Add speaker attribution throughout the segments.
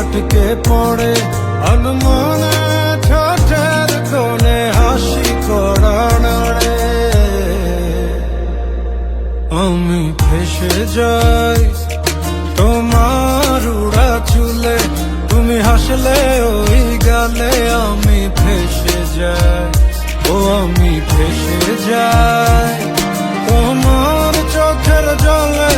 Speaker 1: আটকে পড়ে। অনুমানে ঠোঁটের কোণে হাসি করা নাড়ে আমি ফেসে যাই তোমার উড়া চুলে। তুমি হাসলে ওই গালে আমি ফেসে যাই। ও আমি ফেসে যাই। তোমার চোখের জলে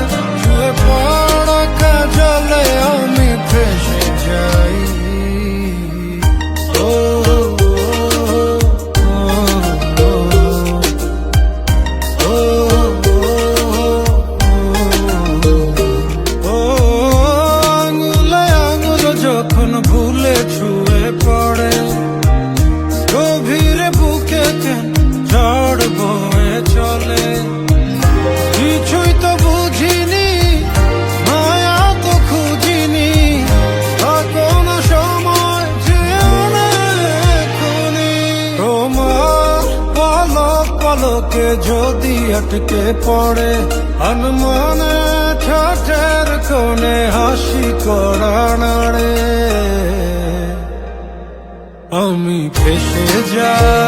Speaker 1: যখন ভুলে ছুঁয়ে পড়ে, গভীরে বুকে কেন বয়ে চলে? কিছুই তো বুঝিনি, মায়া তো খুঁজিনি কোন সময় না তোমার পলক পলকে যদি আটকে পড়ে অনুমানে ঠাঠের কোণে হাসি করা নাড়ে। আমি ফেসে যাই।